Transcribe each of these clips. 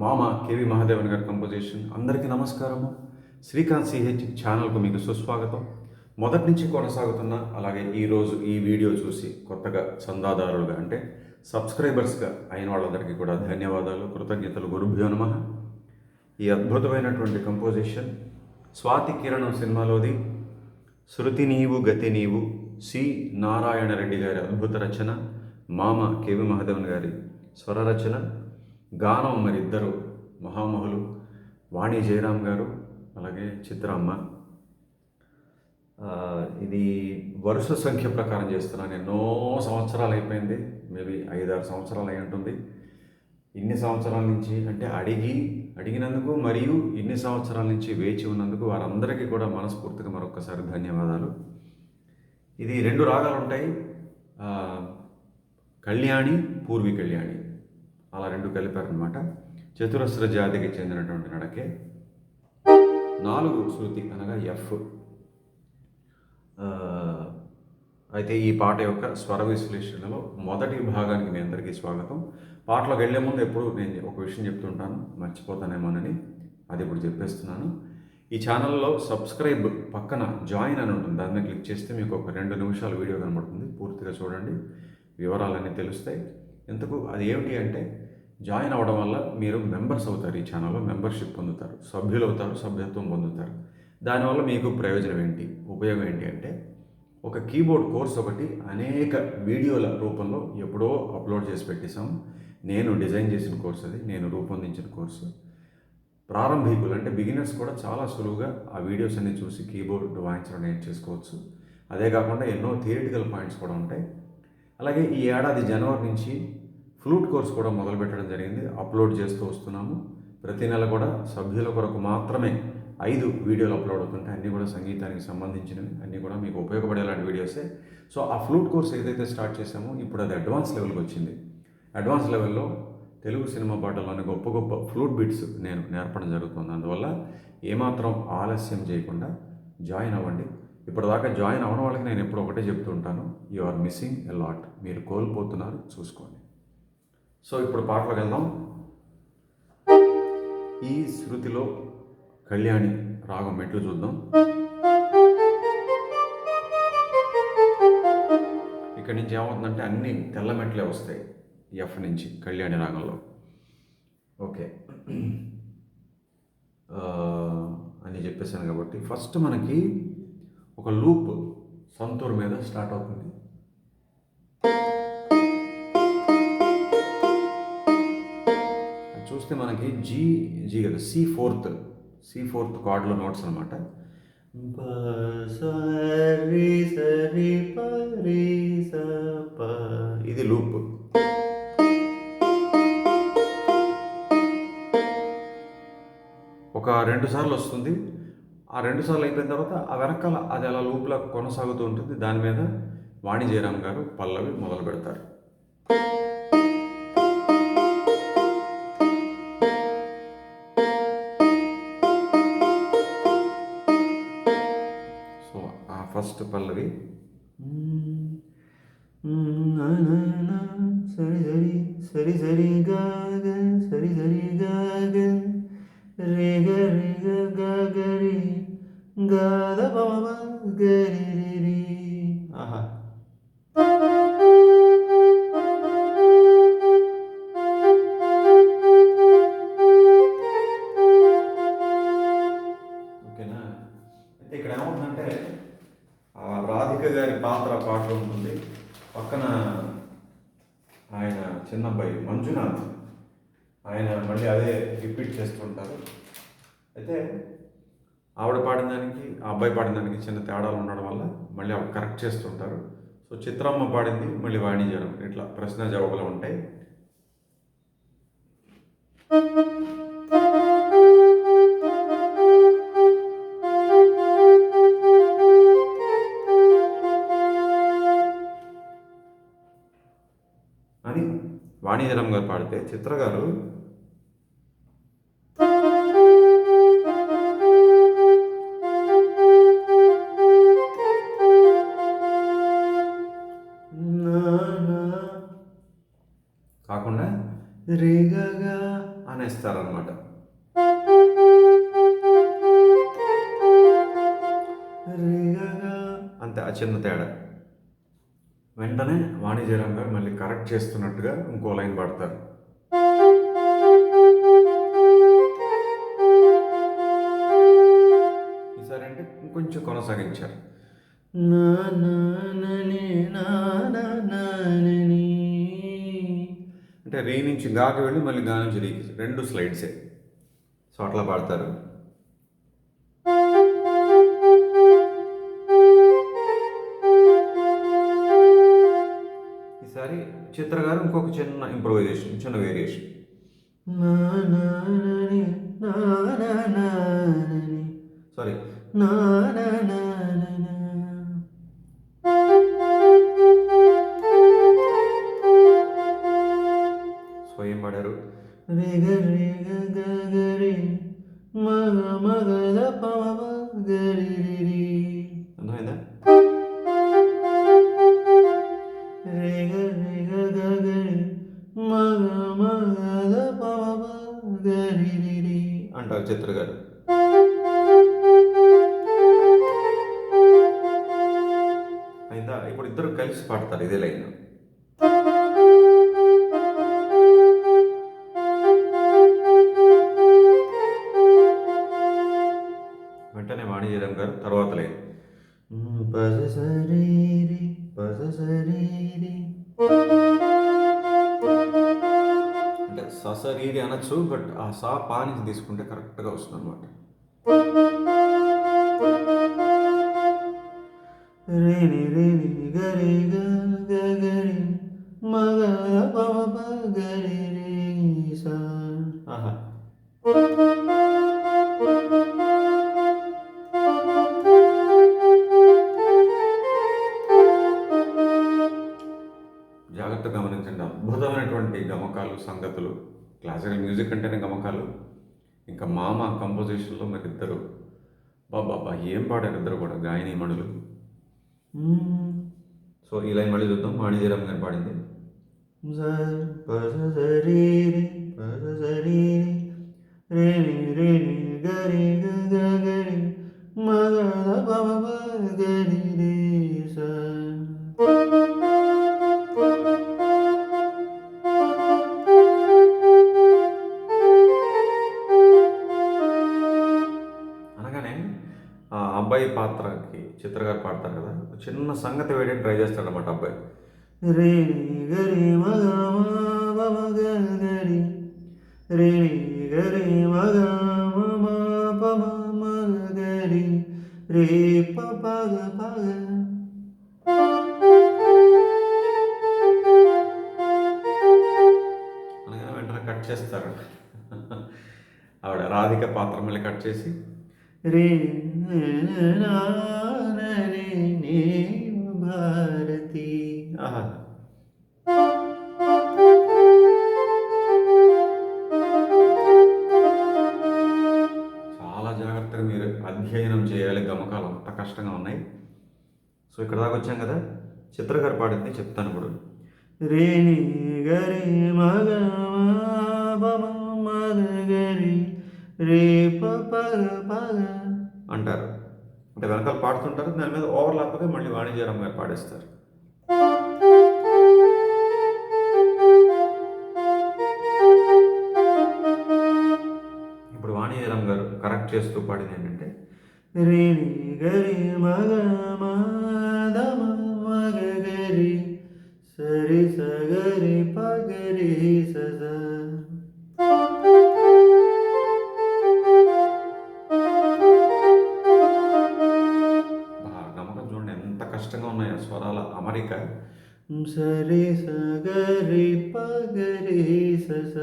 మామ కేవి మహాదేవన్ గారి కంపోజిషన్ అందరికీ నమస్కారము. శ్రీకాంత్ సిహెచ్ ఛానల్కు మీకు సుస్వాగతం. మొదటి నుంచి కొనసాగుతున్న అలాగే ఈరోజు ఈ వీడియో చూసి కొత్తగా చందాదారులుగా అంటే సబ్స్క్రైబర్స్గా అయిన వాళ్ళందరికీ కూడా ధన్యవాదాలు కృతజ్ఞతలు గురుభ్యో నమ. ఈ అద్భుతమైనటువంటి కంపోజిషన్ స్వాతి కిరణం సినిమాలోది. శృతి నీవు గతి నీవు సి నారాయణ రెడ్డి గారి అద్భుత రచన మామ కేవి మహాదేవన్ గారి స్వర రచన గానం మరి ఇద్దరు మహామహులు. వాణి జయరాం గారు అలాగే చిత్రమ్మ. ఇది వరుస సంఖ్య ప్రకారం చేస్తున్నాను ఎన్నో సంవత్సరాలు అయిపోయింది. మేబీ ఐదారు సంవత్సరాలు అయి ఉంటుంది. ఇన్ని సంవత్సరాల నుంచి అంటే అడిగి అడిగినందుకు మరియు ఇన్ని సంవత్సరాల నుంచి వేచి ఉన్నందుకు వారందరికీ కూడా మనస్ఫూర్తిగా మరొకసారి ధన్యవాదాలు. ఇది రెండు రాగాలు ఉంటాయి. కళ్యాణి పూర్వి కళ్యాణి. అలా రెండు కలిపారనమాట చతురస్ర జాతికి చెందినటువంటి నడకే. నాలుగు శృతి అనగా ఎఫ్. అయితే ఈ పాట యొక్క స్వర విశ్లేషణలో మొదటి భాగానికి మీ అందరికీ స్వాగతం. పాటలోకి వెళ్ళే ముందు ఎప్పుడు నేను ఒక విషయం చెప్తుంటాను మర్చిపోతానేమోనని అది ఇప్పుడు చెప్పేస్తున్నాను. ఈ ఛానల్లో సబ్స్క్రైబ్ పక్కన జాయిన్ అని ఉంటుంది దాన్ని క్లిక్ చేస్తే మీకు ఒక రెండు నిమిషాల వీడియో కనబడుతుంది. పూర్తిగా చూడండి వివరాలన్నీ తెలుస్తాయి. ఎందుకు అది ఏమిటి అంటే జాయిన్ అవ్వడం వల్ల మీరు మెంబర్స్ అవుతారు ఈ ఛానల్లో మెంబర్షిప్ పొందుతారు సభ్యులు అవుతారు సభ్యత్వం పొందుతారు. దానివల్ల మీకు ప్రయోజనం ఏంటి? ఉపయోగం ఏంటి అంటే ఒక కీబోర్డ్ కోర్స్ ఒకటి అనేక వీడియోల రూపంలో ఎప్పుడో అప్లోడ్ చేసి పెట్టేశాము నేను డిజైన్ చేసిన కోర్స్ అది నేను రూపొందించిన కోర్సు. ప్రారంభికులు అంటే బిగినర్స్ కూడా చాలా సులువుగా ఆ వీడియోస్ అన్ని చూసి కీబోర్డ్ వాయించడం నేర్చేసుకోవచ్చు అదే కాకుండా ఎన్నో థియరిటికల్ పాయింట్స్ కూడా ఉంటాయి. అలాగే ఈ ఏడాది జనవరి నుంచి ఫ్లూట్ కోర్స్ కూడా మొదలు పెట్టడం జరిగింది. అప్లోడ్ చేస్తూ వస్తున్నాము. ప్రతి నెల కూడా సభ్యుల కొరకు మాత్రమే ఐదు వీడియోలు అప్లోడ్ అవుతుంటాయి అన్నీ కూడా సంగీతానికి సంబంధించినవి. అన్నీ కూడా మీకు ఉపయోగపడేలాంటి వీడియోసే. సో ఆ ఫ్లూట్ కోర్స్ ఏదైతే స్టార్ట్ చేసామో ఇప్పుడు అది అడ్వాన్స్ లెవెల్కి వచ్చింది. అడ్వాన్స్ లెవెల్లో తెలుగు సినిమా పాటల్లోని గొప్ప గొప్ప ఫ్లూట్ బిట్స్ నేను నేర్పడం జరుగుతుంది. అందువల్ల ఏమాత్రం ఆలస్యం చేయకుండా జాయిన్ అవ్వండి. ఇప్పటిదాకా జాయిన్ అవ్వడం వాళ్ళకి నేను ఎప్పుడు ఒకటే చెప్తూ ఉంటాను. You are missing a lot. మీరు కోల్పోతున్నారు. చూసుకోండి. సో ఇప్పుడు పాటలకు వెళ్దాం ఈ శృతిలో కళ్యాణి రాగం మెట్లు చూద్దాం? ఇక్కడి నుంచి ఏమవుతుందంటే అన్ని తెల్ల మెట్లే వస్తాయి ఎఫ్ నుంచి కళ్యాణి రాగంలో. ఓకే. అని చెప్పేశాను కాబట్టి ఫస్ట్ మనకి ఒక లూప్ సంతూర్ మీద స్టార్ట్ అవుతుంది. చూస్తే మనకి జీ జీ కదా సి ఫోర్త్ సి ఫోర్త్ కార్డ్లో నోట్స్ అనమాట ఇది లూప్. ఒక రెండు సార్లు వస్తుంది. ఆ రెండు సార్లు అయిపోయిన తర్వాత ఆ వెనకాల అది అలా లూప్లో కొనసాగుతూ ఉంటుంది. దాని మీద వాణి జయరామ్ గారు పల్లవి మొదలు పెడతారు. పల్లవి గారి పాత్ర పాటలో ఉంటుంది. పక్కన ఆయన చిన్నబ్బాయి మంజునాథ్. ఆయన మళ్ళీ అదే రిపీట్ చేస్తుంటారు. అయితే ఆవిడ పాడిన దానికి ఆ అబ్బాయి పాడిన దానికి చిన్న తేడాలు ఉండడం వల్ల మళ్ళీ ఆవిడ కరెక్ట్ చేస్తుంటారు. సో చిత్రమ్మ పాడింది మళ్ళీ వాణిజ్యం. ఇట్లా ప్రశ్న జవాబులు ఉంటాయి. వాణిజ్యరామ్ గారు పాడితే చిత్ర గారు వాణిజ్యరామ్ కరెక్ట్ చేస్తున్నట్టుగా ఇంకో లైన్ పాడతారు ఈసారి అంటే ఇంకొంచెం కొనసాగించారు నా నా నా నా అంటే రీ నుంచి గాకి వెళ్ళి మళ్ళీ గా నుంచి రీకి. రెండు స్లైడ్సే. సో అట్లా పాడతారు చిత్ర గారు ఇంకొక చిన్న ఇంప్రూవైజేషన్ చిన్న వేరియేషన్ సారీ కలిసి పాడతారు ఇదే లైన్. వెంటనే వాణిజ్యం గారు తర్వాత లైన్. అంటే ససరీరి అనొచ్చు బట్ ఆ సా పా తీసుకుంటే కరెక్ట్గా వస్తుంది అనమాట గరి గరి మగ పవ గరి రే సా ఆహా జాగ్రత్తగా గమనించండి. అద్భుతమైనటువంటి గమకాలు సంగతులు. క్లాసికల్ మ్యూజిక్ అంటేనే గమకాలు. ఇంకా మామ కంపోజిషన్లో మరిద్దరు. బాబా ఏం పాడారు ఇద్దరు కూడా? గాయని మణులు. సో ఈ లైన్ మళ్ళీ చూద్దాం వాణిజ్యరామ్ చిన్న సంగతి వేయడం ట్రై చేస్తాడు అనమాట అబ్బాయి. రే గరి మగ గరి రే. గరి మగ మమ పమ మగ గరి రే. ప పగ పగ అనగానే వెంటనే కట్ చేస్తారు. ఆవిడ రాధిక పాత్ర మళ్ళీ కట్ చేసి. రే భారతి ఆహా. చాలా జాగ్రత్తగా మీరు అధ్యయనం చేయాలి. గమకాలు అంత కష్టంగా ఉన్నాయి. సో ఇక్కడ దాకా వచ్చాం కదా? చిత్రగారు పాడింది చెప్తాను ఇప్పుడు. రేణి గరి మగ మగ గరి రే పగ పగ అంటారు. అంటే వెనకాల పాడుతుంటారు దాని మీద ఓవర్లాప్గా మళ్ళీ వాణిజ్యరామ్ గారు పాడేస్తారు. ఇప్పుడు వాణిజ్యరామ్ గారు కరెక్ట్ చేస్తూ పాడింది ఏంటంటే రేణి గరి మగ గరి సరి సగరి పగరి సజ సరి సగరి పగరి సజ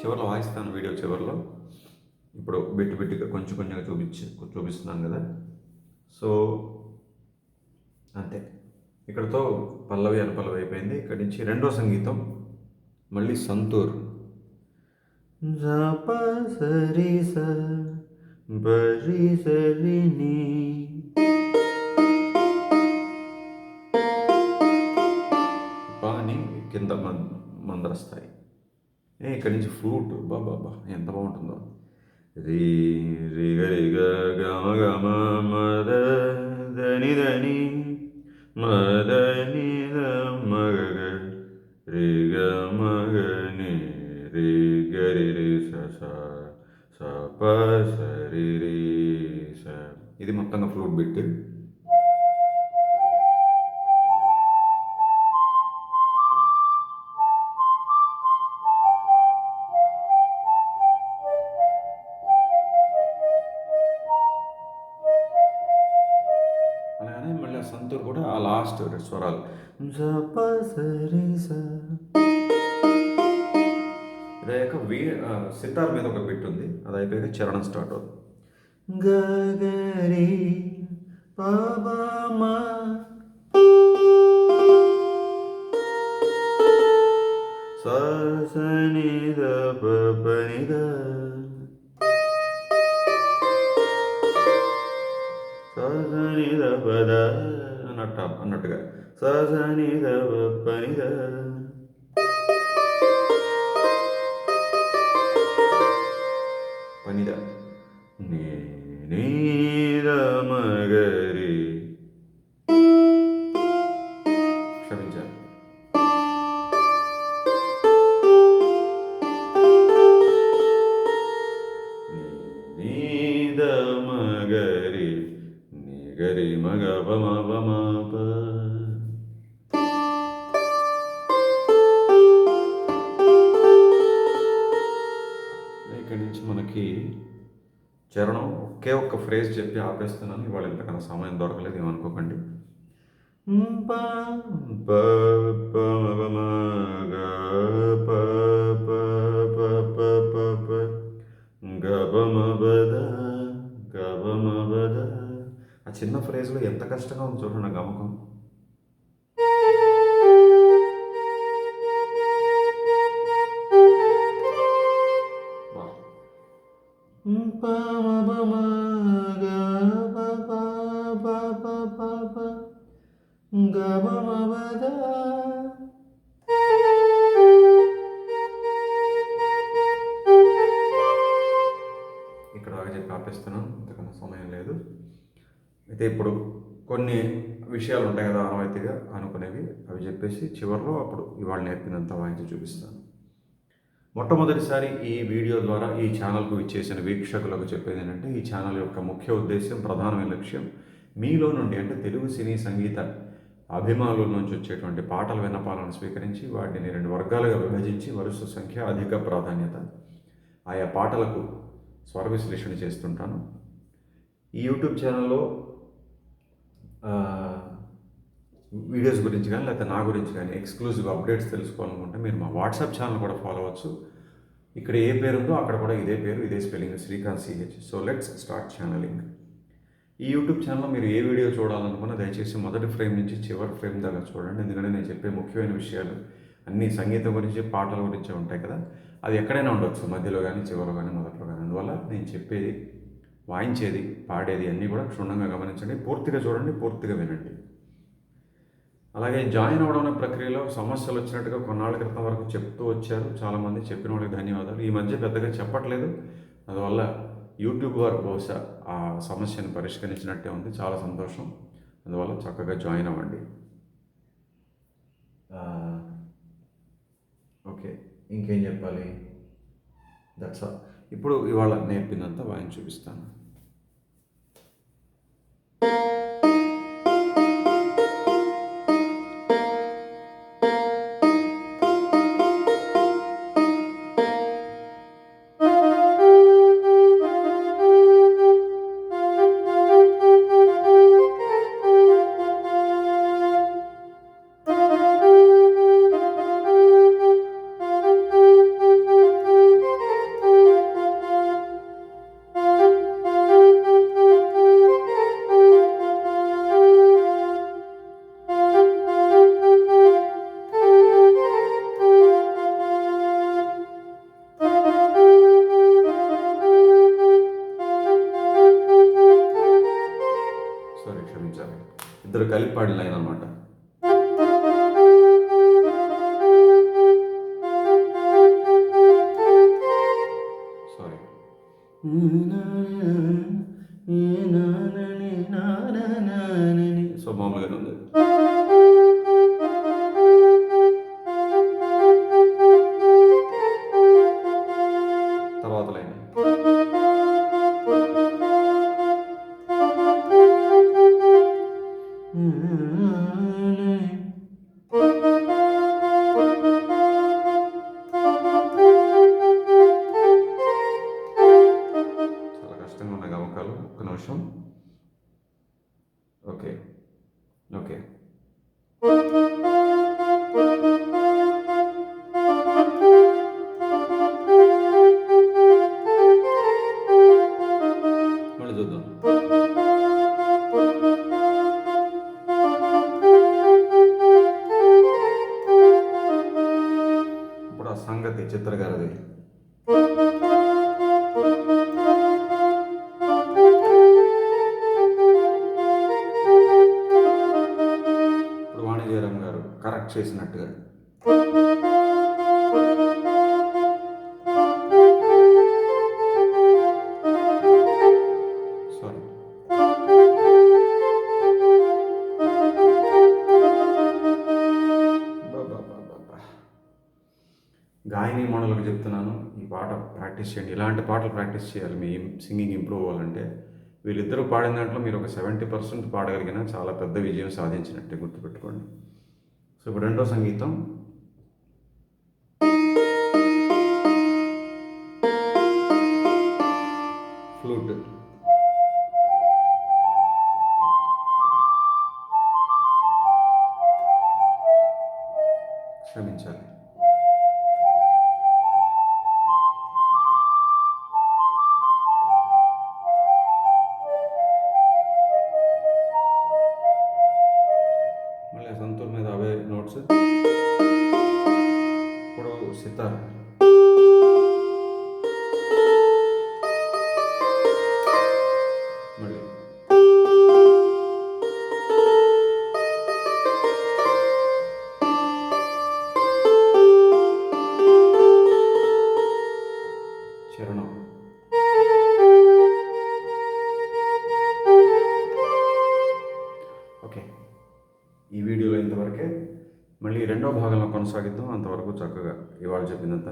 చివరిలో వాయిస్తాను వీడియో చివరిలో. ఇప్పుడు బిట్టు బిట్టుగా కొంచెం కొంచెంగా చూపించి చూపిస్తున్నాను కదా. సో అంతే. ఇక్కడతో పల్లవి అనుపల్లవి అయిపోయింది. ఇక్కడి నుంచి రెండో సంగీతం మళ్ళీ సంతూర్. జప సరి స బరి సరి సంగీతం మందరస్తాయి. ఏ ఇక్కడి నుంచి ఫ్లూట్ బాబా బా ఎంత బాగుంటుందో. రీ రి రిగ గ గమ గమ మద దని దని మదని మగ గ రి గ మగ రి గ రి స స ప స రి స. ఇది మొత్తంగా ఫ్లూట్ బిట్. లాస్ట్ స్వరాలు జ ప స రి స. ఇది అయ్యాక వీ సితార్ మీద ఒక బిట్ ఉంది అది అయిపోయాక చరణం స్టార్ట్ అవుతుంది గగరి పనిద సనిద అన్నట్టు అన్నట్టుగా సనిద పనిద పనిద ఫ్రేజ్ చెప్పి ఆపేస్తున్నాను. ఇవాళ ఇంతకన్నా సమయం దొరకలేదు ఏమనుకోకండి. ఆ చిన్న ఫ్రేజ్లో ఎంత కష్టంగా ఉంది చూడండి గమకం. కొన్ని విషయాలు ఉంటాయి కదా ఆనవాయితీగా అనుకునేవి. అవి చెప్పేసి చివరిలో అప్పుడు ఇవాళ నేర్పినంత వాయించి చూపిస్తాను. మొట్టమొదటిసారి ఈ వీడియో ద్వారా ఈ ఛానల్కు ఇచ్చేసిన వీక్షకులకు చెప్పేది ఏంటంటే ఈ ఛానల్ యొక్క ముఖ్య ఉద్దేశం ప్రధానమైన లక్ష్యం మీలో నుండి అంటే తెలుగు సినీ సంగీత అభిమానుల నుంచి వచ్చేటువంటి పాటల విన్నపాలను స్వీకరించి వాటిని రెండు వర్గాలుగా విభజించి వరుస సంఖ్య అధిక ప్రాధాన్యత ఆయా పాటలకు స్వర విశ్లేషణ చేస్తుంటాను. ఈ యూట్యూబ్ ఛానల్లో వీడియోస్ గురించి కానీ లేకపోతే నా గురించి కానీ ఎక్స్క్లూజివ్ అప్డేట్స్ తెలుసుకోవాలనుకుంటే మీరు మా వాట్సాప్ ఛానల్ కూడా ఫాలో అవ్వచ్చు. ఇక్కడ ఏ పేరు ఉందో అక్కడ కూడా ఇదే పేరు ఇదే spelling Srikanth CH so let's start channeling ఈ యూట్యూబ్ ఛానల్లో మీరు ఏ వీడియో చూడాలనుకున్నా దయచేసి మొదటి ఫ్రేమ్ నుంచి చివరి ఫ్రేమ్ దాకా చూడండి. ఎందుకంటే నేను చెప్పే ముఖ్యమైన విషయాలు అన్ని సంగీతం గురించి పాటల గురించి ఉంటాయి కదా. అది ఎక్కడైనా ఉండొచ్చు మధ్యలో కానీ చివరిలో కానీ మొదట్లో కానీ. అందువల్ల నేను చెప్పేది వాయించేది పాడేది అన్నీ కూడా క్షుణ్ణంగా గమనించండి పూర్తిగా చూడండి పూర్తిగా వినండి. అలాగే జాయిన్ అవ్వడం అనే ప్రక్రియలో సమస్యలు వచ్చినట్టుగా కొన్నాళ్ళ క్రితం వరకు చెప్తూ వచ్చారు. చాలామంది చెప్పిన వాళ్ళకి ధన్యవాదాలు. ఈ మధ్య పెద్దగా చెప్పట్లేదు. అందువల్ల యూట్యూబ్ వారు బహుశా ఆ సమస్యను పరిష్కరించినట్టే ఉంది. చాలా సంతోషం. అందువల్ల చక్కగా జాయిన్ అవ్వండి. ఓకే. ఇంకేం చెప్పాలి? దట్స్ ఆల్ ఇప్పుడు ఇవాళ నేర్పినంత వాయిని చూపిస్తాను. ఓకే చేసినట్టుగా. సారీ గాయని మోడలకు చెప్తున్నాను. ఈ పాట ప్రాక్టీస్ చేయండి. ఇలాంటి పాటలు ప్రాక్టీస్ చేయాలి. మీ సింగింగ్ ఇంప్రూవ్ అవ్వాలంటే వీళ్ళిద్దరూ పాడిన దాంట్లో మీరు ఒక సెవెంటీ పర్సెంట్ పాడగలిగిన చాలా పెద్ద విజయం సాధించినట్టే గుర్తుపెట్టుకోండి. సో ఇప్పుడు రెండో సంగీతం. ఫ్లూట్. క్షమించాలి ఇప్పుడు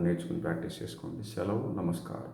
నేర్చుకుని ప్రాక్టీస్ చేసుకోండి. సెలవు నమస్కారం.